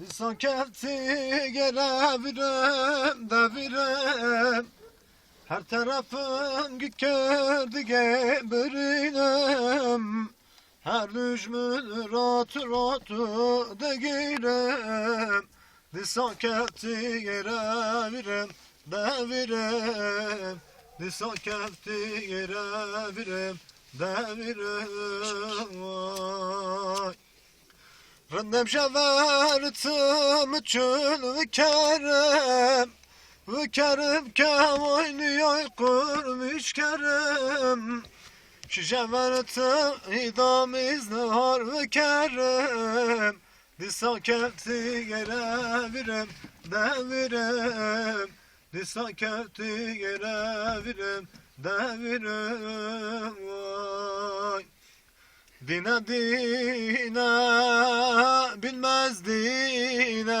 Lisan kefti gelevirem devirem Her tarafım gördü gebirinem. Her düşmün rotu rotu de girem. Lisan kefti gelevirem devirem Lisan kefti gelevirem devirem Vay Rındem şevertim çün ve kerem Ve kerem kem oynuyor kurmuş kerem Şu şevertim idam iznihar ve kerem Lisan kefti gelevirem devirem Lisan kefti gelevirem devirem Vay Dine dine bilmez dine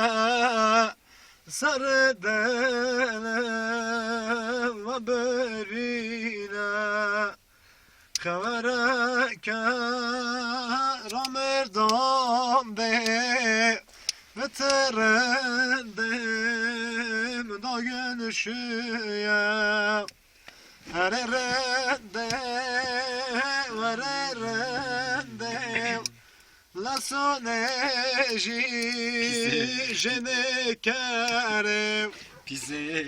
Sarı dene ve berine. Kavereke ramerdam de. Ve terendim da gönüşüye Her La soneji jene kere Bize